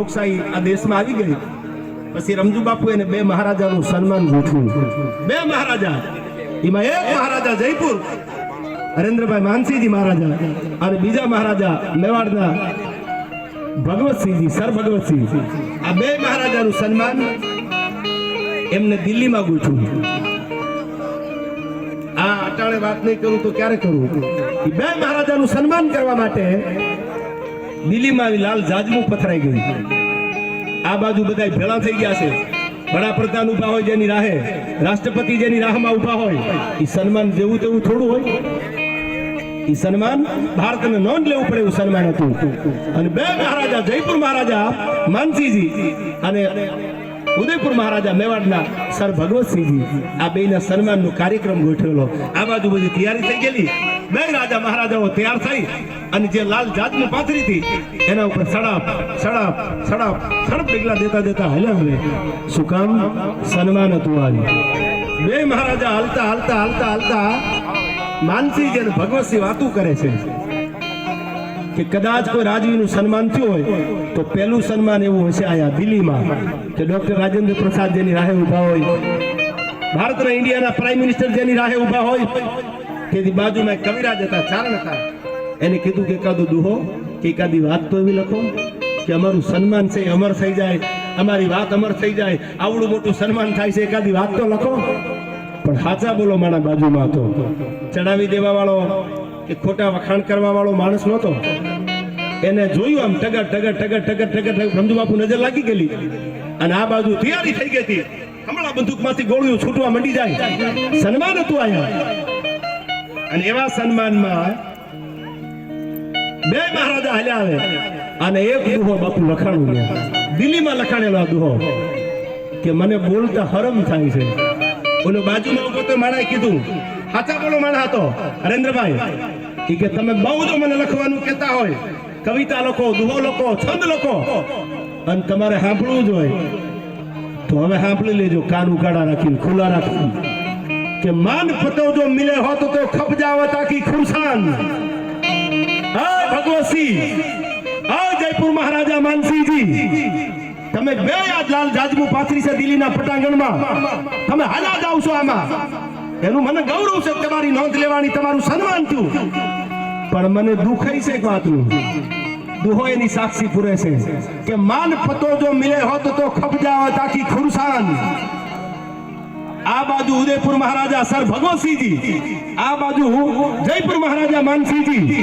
લોકશાહી આ દેશમાં આવી ગઈ. પછી રમજુ બાપુ એને બે મહારાજાનું સન્માન ગોઠવ્યું. બે મહારાજા. એમાં એક મહારાજા જયપુર. હરેન્દ્રભાઈ માનસિંહજી મહારાજા અને બીજા મહારાજા મેવાડના ભગવતસિંહજી સર ભગવતસિંહ આ બે મહારાજાનું સન્માન એમને દિલ્હીમાં ગોઠવ્યું. આ અટાણે વાત નહીં કરું તો ક્યારે કરું? બે મહારાજાનું સન્માન કરવા માટે દિલ્હીમાં લાલ જાજમું પથરાઈ ગયું. આ બાજુ બધા ભેળા થઈ ગયા છે. વડાપ્રધાન ઊભા હોય જેની રાહે, રાષ્ટ્રપતિ જેની રાહમાં ઊભા હોય, એ સન્માન જેવું તેવું થોડું હોય. એ સન્માન ભારતને નોંધ લેવું પડે એવું સન્માન હતું. અને બે મહારાજા, જયપુર મહારાજા માનસિંહજી અને ઉદયપુર મહારાજા મેવાડના સર ભગવતસિંહજી આ બેના સન્માનનો કાર્યક્રમ ગોઠવેલો. આ બાજુ બધી તૈયારી થઈ ગયેલી. બે રાજા મહારાજાઓ તૈયાર થઈ અને જે લાલ જાતનું પાથરી હતી, એના ઉપર સડપ સડપ સડપ સડપ ડગલા દેતા દેતા હલ્યા હવે. શું કામ? સન્માન હતું આવ્યું બે મહારાજા હાલતા હાલતા હાલતા હાલતા માનસિંહ અને ભગવતસિંહ વાતું કરે છે, કે કદાચ કોઈ રાજવીનું સન્માન થયું હોય, તો પહેલું સન્માન એવું હશે આયા દિલ્હીમાં, કે ડોક્ટર રાજેન્દ્ર પ્રસાદ જેની રાહે ઊભા હોય. ભારતના ઇન્ડિયાના પ્રાઇમ મિનિસ્ટર જેની રાહે ઊભા હોય. તેથી બાજુમાં કવિરાજ હતા, ચારણ હતા. એને કીધું કે એકાદો દુહો, કે એકાદી વાત તો એવી લખો, કે અમારું સન્માન છે અમર થઈ જાય, અમારી વાત અમર થઈ જાય, આવડું મોટું સન્માન થાય છે એકાદી વાત તો લખો. પણ સાચા બોલો મારા બાજુમાં હતો. ચડાવી દેવા વાળો કે ખોટા વખાણ કરવા વાળો માણસ નહોતો. એને જોયું આમ ટગર ટગર ટગર ટગર ટગર રમજુ બાપુ નજર લાગી ગયેલી. અને આ બાજુ તૈયારી થઈ ગઈ હતી. હમણાં બંદૂકમાંથી ગોળીઓ છૂટવા મંડી જાય. સન્માન હતું આયા અને એવા સન્માનમાં બે મહારાજા હાલ્યા આવે. અને એક દુહો બાપુ લખાણું લે. દિલ્હીમાં લખાણેલો આ દુહો કે મને બોલતા હરમ થાય છે. ઓલો બાજુમાં ઊભો તો માણાએ કીધું. સાચા બોલો માણા હતો. હરેન્દ્રભાઈ કે તમે બહુ જો મને લખવાનું કહેતા હોય. કવિતા લખો, દુહો લખો, છંદ લખો. અને તમારે સાંભળવું જ હોય. તો હવે સાંભળી લેજો, કાન ઉકાળા રાખીને, ખુલ્લા રાખીને. કે માન પતો જો મિલે હોત તો ખપ જાવત આખી ખુરસાન હા ભગવતસિંહ હા, જયપુર મહારાજા માનસિંહજી. તમે બે લાલ જાજમુ પાથરી છે દિલ્હીના પટાંગણમાં. તમે હાલા જાવ છો આમાં. એનું મને ગૌરવ છે તમારી નોંધ લેવાની, તમારું સન્માન થયું. પણ મને દુખાઈ છે એક વાતનું. દુહો એની સાક્ષી પૂરે છે કે માન પતો જો મિલે હોત તો ખપ જાવ તાકી ખુરસાન આ બાજુ ઉદયપુર મહારાજા સર ભગવતસિંહજી આ બાજુ જયપુર મહારાજા માનસિંહજી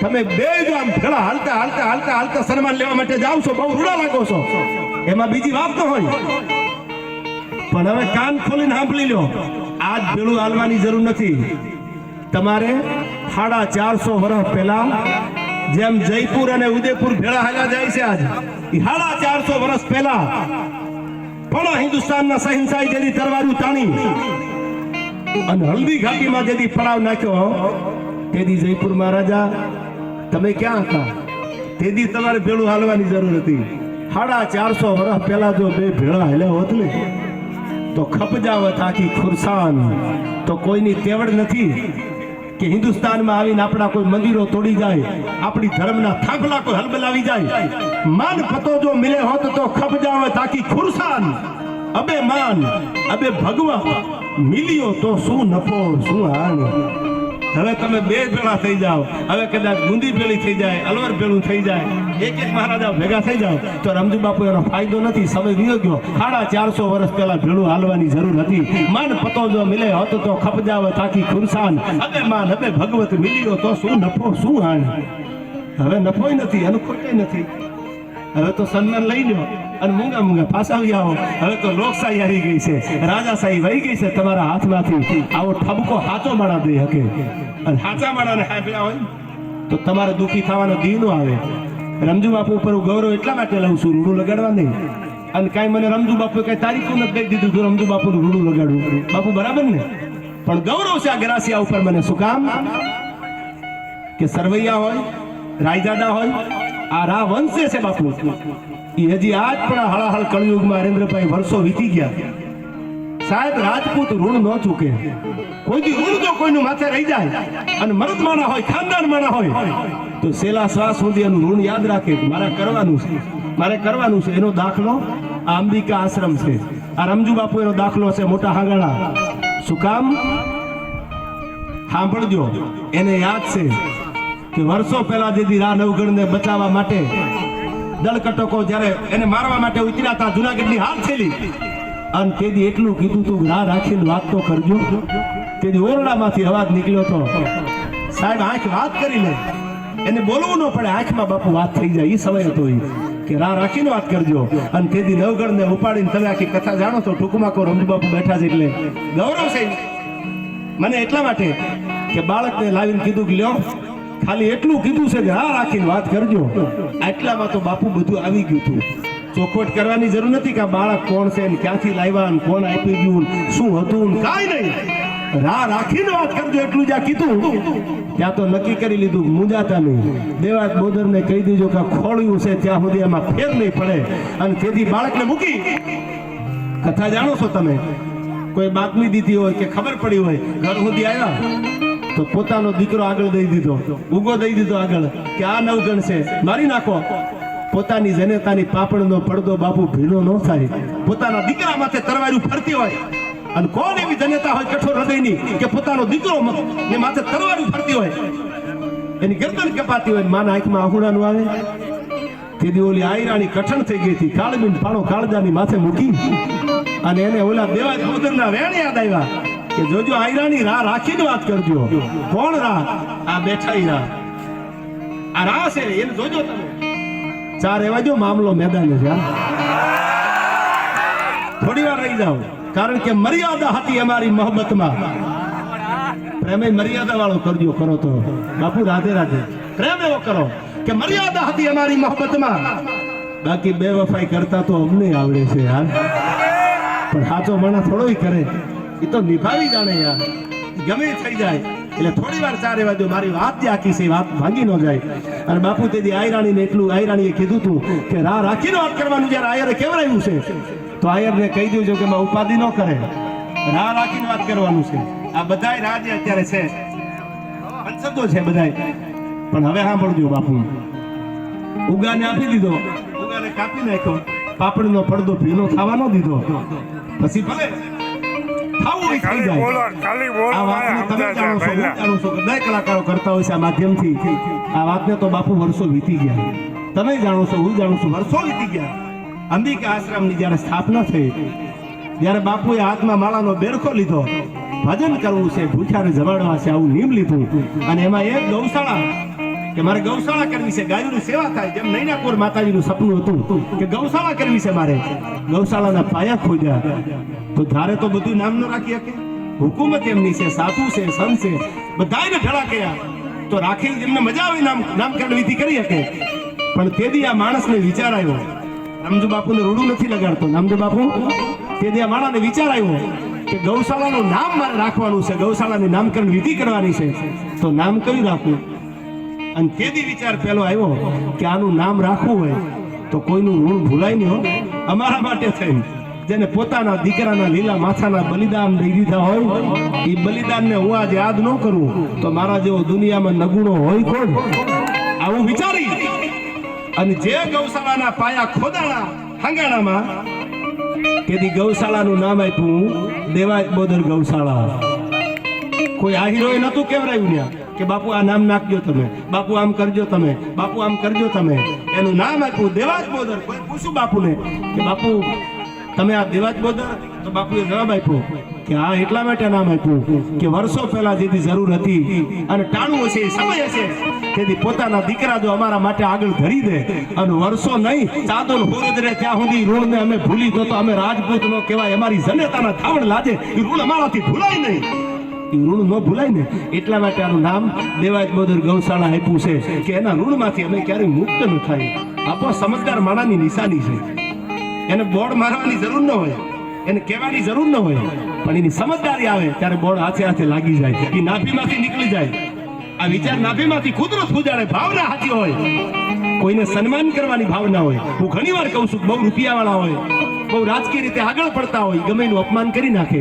તમે બે જો આમ હાલતા હાલતા હાલતા હાલતા સન્માન લેવા માટે જાવ છો, બહુ રૂડા લાગો છો. એમાં બીજી વાત તો હોય. પણ હવે કાન ખોલીને સાંભળી લો, આજ ભેળું હાલવાની જરૂર નથી. તમારે સાડા ચારસો વર્ષ પહેલા જેમ જયપુર અને ઉદયપુર ભેળા હાલ્યા જાય છે આજ સાડા ચારસો વર્ષ પહેલા પણ હિન્દુસ્તાનના સહિંસાઈ જેથી તરવારું તાણી અને હલ્દી ઘાટીમાં જેથી પડાવ નાખ્યો તેથી જયપુર મહારાજા, તમે ક્યાં હતા? તેથી તમારે ભેળું હાલવાની જરૂર હતી. સાડા ચારસો વર્ષ પહેલા જો બે ભેળા હાલ્યા હોત ને, તો ખપજાવત આખી ખુરસાન, તો કોઈની તેવડ નથી. કે હિન્દુસ્તાનમાં આવીને આપણા કોઈ મંદિરો તોડી જાય, આપણી ધર્મના થાંભલા કોઈ હલબલાવી જાય, માન પતો જો મિલે હોત તો ખપજાવત તાકી ખુરસાન, અબે માન, અબે ભગવા, મિલ્યો તો શું નફો, શું હાન. હવે તમે બે પેલા થઈ જાઓ. હવે કદાચ બુંદી ભેળી થઈ જાય, અલવર ભેળું થઈ જાય. એક એક મહારાજા ભેગા થઈ જાઓ. તો રમજુ બાપુ એનો ફાયદો નથી, સમય વિયો ગયો. સાડા ચારસો વર્ષ પહેલા ભેળું હાલવાની જરૂર હતી. માન પતો જો મિલે, હોત તો ખપજાવ તાકી ખુરસાન. હવે માન હવે ભગવત મિલ્યો તો શું નફો, શું હાન હવે નફોય નથી એનું ખોટે નથી. હવે તો સન્માન લઈ લો અને મૂંગા મૂંગા આવી આવો. હવે તો લોકશાહી આવી ગઈ છે. રાજાશાહી વહી ગઈ છે તમારા હાથમાંથી. આવો ઠબકો હાચો માળા દઈ શકે અને હાચા માળાને હાંભળ્યા હોય તો તમારે દુઃખી થવાનો દી નો આવે. રમજુ બાપુ ઉપર હું ગૌરવ એટલા માટે લઉં છું, રૂડું લગાડવા નહીં. અને કાંઈ મને રમજુ બાપુ કઈ તારીખું નથી દઈ દીધું તું રમજુ બાપુનું રૂડું લગાડવું. બાપુ બરાબર ને? પણ ગૌરવ છે આ ગ્રાસિયા ઉપર મને શું કામ? કે સરવૈયા હોય રાયજાદા હોય આ રા વંશે છે બાપુ. એ હજી આજ પણ હળાહળ કળયુગમાં હરેન્દ્રભાઈ વર્ષો વીતી ગયા. સાહેબ, રાજપૂત ઋણ ન ચૂકે. કોઈ ઋણ તો કોઈનું માથે રહી જાય અને મરદ માણા હોય ખાનદાન માણા હોય, તો સેલા શ્વાસ સુધી એનું ઋણ યાદ રાખે મારા કરવાનું છે. મારે કરવાનું છે, એનો દાખલો આ અંબિકા આશ્રમ છે. આ રમજુ બાપુ એનો દાખલો છે, મોટા હાંગાણા શું કામ? સાંભળજો, એને યાદ છે. કે વર્ષો પહેલા જેથી રા નવગણને બચાવવા માટે દળકટકો જ્યારે એને મારવા માટે ઉતર્યા હતા, જુનાગઢની હાલ છેલી અને તેથી એટલું કીધું તું રા રાખીને વાત તો કરજો. તેથી ઓરડામાંથી અવાજ નીકળ્યો હતો સાહેબ, આંખ વાત કરી લે. એને બોલવું ન પડે, આંખમાં બાપુ વાત થઈ જાય. એ સમય હતો એ કે રા રાખીને વાત કરજો. અને તેથી નવગણને ઉપાડીને તમે આખી કથા જાણો છો, ટૂંકમાં કહો રમજી બાપુ બેઠા છે એટલે. ગૌરવ છે મને એટલા માટે કે બાળકને લાવીને કીધું કે લ્યો ખાલી એટલું કીધું છે કે હા રાખીને વાત કરજો. આટલામાં તો બાપુ બધું આવી ગયું હતું ચોખવટ કરવાની જરૂર નથી કે બાળક કોણ છે ને ક્યાંથી લાવ્યા ને કોણ આપી ગયું શું હતું ને કાંઈ નહીં. રા રાખીને વાત કરજો એટલું જ્યાં કીધું. ત્યાં તો નક્કી કરી લીધું મુંજાતા નહીં. દેવાત બોદરને કહી દીજો કે ખોળ્યું છે ત્યાં સુધી એમાં ફેર નહીં પડે. અને તેથી બાળકને મૂકી. કથા જાણો છો તમે? કોઈ બાતમી દીધી હોય કે ખબર પડી હોય ઘર સુધી આવ્યા? તો પોતાનો દીકરો આગળ દઈ દીધો. ઉગો દઈ દીધો આગળ. કે આ નવગણ છે, મારી નાખો. પોતાની જનેતાની પાપણનો પડદો બાપુ ભીનો ન થાય. પોતાના દીકરા માથે તરવાયું ફરતી હોય. અને કોણ એવી જનેતા હોય કઠોર હૃદયની કે પોતાનો દીકરો એ માથે તરવાયું ફરતી હોય? એની ગરદન કપાતી હોય માના આંખમાં આહુડાનું આવે? તેથી ઓલી આયરાણી કઠણ થઈ ગઈ હતી. કાળબીન પાણો કાળજાની માથે મૂકી. અને એને ઓલા દેવા ગોદરના વેણ યાદ આવ્યા. કે જોજો આયરાની રાહ રાખીને વાત કરજો. કોણ રાહ? આ બેઠા ઈ રા આ રાહ છે એને જોજો તમે. ચાર એવા જો મામલો મેદાને છે. થોડી વાર રહી જાઓ. કારણ કે મર્યાદા હતી અમારી મોહબ્બતમાં. પ્રેમે મર્યાદા વાળો કરજો કરો તો. બાપુ રાધે રાધે. પ્રેમ એવો કરો કે મર્યાદા હતી અમારી મોહબ્બતમાં. બાકી બે વફાઈ કરતા તો અમને આવડે છે યાર પણ સાચો મણા થોડો કરે. એ તો નિભાવી જાણે યાર. ગમે થઈ જાય. એટલે થોડી વાર ચારે વાજો મારી વાત જે આખી છે વાત ભાંગી ન જાય. અને બાપુ તેથી આયરાણીને એટલું આયરાણીએ કીધું તું કે રા રાખીને વાત કરવાનું જ્યારે આયરે કેવડાવ્યું છે, તો આયરને કહી દેજો કે માં ઉપાધિ ન કરે. રા રાખીને વાત કરવાનું છે. આ બધાય રાહ જે અત્યારે છે. અંશજો છે બધાય. પણ હવે સાંભળજો બાપુ. ઉગાને આપી દીધો. ઉગાને કાપી નાખ્યો. પાપડીનો પડદો ભીનો થવા ન દીધો. પછી ભલે. થાવું થઈ જાય. બોલો ખાલી બોલો આ વાતને તમે જાણો છો હું જાણું છું બધા કલાકારો કરતા હોય છે આ માધ્યમથી. આ વાતને તો બાપુ વર્ષો વીતી ગયા તમે જાણો છો હું જાણું છું વર્ષો વીતી ગયા અંબિકા આશ્રમની જ્યારે સ્થાપના થઈ જ્યારે બાપુએ હાથમાં માળાનો બેરખો લીધો. ભજન કરવું છે ભૂખ્યાને જમાડવા છે આવું નિયમ લીધું. અને એમાં એક ગૌશાળા કે મારે ગૌશાળા કરવી છે. ગાયોની સેવા થાય જેમ નૈનાપુર માતાજીનું સપનું હતું કે ગૌશાળા કરવી છે મારે. ગૌશાળાના પાયા ખોદ્યા. તો ધારે તો બધું નામ ન રાખી શકે. હુકુમત એમની છે, સાધુ છે, સંત છે. બધાયને ભેળા કર્યા. તો રાખી એમને મજા આવી નામ નામકરણ વિધિ કરી શકે. પણ તેથી આ માણસને વિચાર આવ્યો. રામજુ બાપુને રૂડું નથી લગાડતો. રામજુ બાપુ તેથી આ માણસને વિચાર આવ્યો કે ગૌશાળાનું નામ મારે રાખવાનું છે. ગૌશાળાની નામકરણ વિધિ કરવાની છે. તો નામ કયું રાખવું? અને તેથી વિચાર પેલો આવ્યો કે આનું નામ રાખવું હોય તો કોઈનું ઋણ ભૂલાય નહીં હો. અમારા માટે થઈને જેને પોતાના દીકરાના લીલા માથાના બલિદાન દઈ દીધા હોય એ બલિદાનને હું આજે યાદ ન કરું તો મારા જેવો દુનિયામાં નગુણો હોય કોણ? આવું વિચારી. અને જે ગૌશાળાના પાયા ખોદાણા હંગાણામાં તેથી ગૌશાળાનું નામ આપ્યું દેવાય બોદર ગૌશાળા. કોઈ આ હીરોએ નતું કેવરાયું ત્યાં? કે બાપુ આ નામ નાખજો તમે. બાપુ આમ કરજો તમે. બાપુ આમ કરજો તમે. એનું નામ આપ્યું દેવાજ બોદર. કોઈ પૂછ્યું બાપુને કે બાપુ, તમે આ દેવાજ બોદર? તો બાપુએ જવાબ આપ્યો કે આ એટલા માટે નામ આપ્યું કે વર્ષો પહેલા જેથી જરૂર હતી અને ટાણું હશે, સમય હશે, તેથી પોતાના દીકરા જો અમારા માટે આગળ ધરી દે અને વર્ષો નહીં ચાદો હોરજ રહે. ત્યાં સુધી ઋણને અમે ભૂલી તો અમે રાજપૂત નો કહેવાય. અમારી જનેતાના થાવણ લાજે. એ ઋણ અમારાથી ભૂલાય નહીં. ઋણ ન ભૂલાય ને, એટલા માટે આનું નામ દેવાજ બોદર ગૌશાળા આપ્યું છે કે એના ઋણમાંથી અમે ક્યારેય મુક્ત ન થાય. આપો સમજદાર માણાની નિશાની છે. એને બોર્ડ મારવાની જરૂર ન હોય, એને કહેવાની જરૂર ન હોય. પણ એની સમજદારી આવે ત્યારે બોર્ડ હાથે હાથે લાગી જાય. એ નાભીમાંથી નીકળી જાય. આ વિચાર નાભીમાંથી કુદરત ગુજારે ભાવના હાથી હોય. કોઈને સન્માન કરવાની ભાવના હોય. હું ઘણી વાર કહું છું બહુ રૂપિયાવાળા હોય. બહુ રાજકીય રીતે આગળ પડતા હોય. ગમે એનું અપમાન કરી નાખે.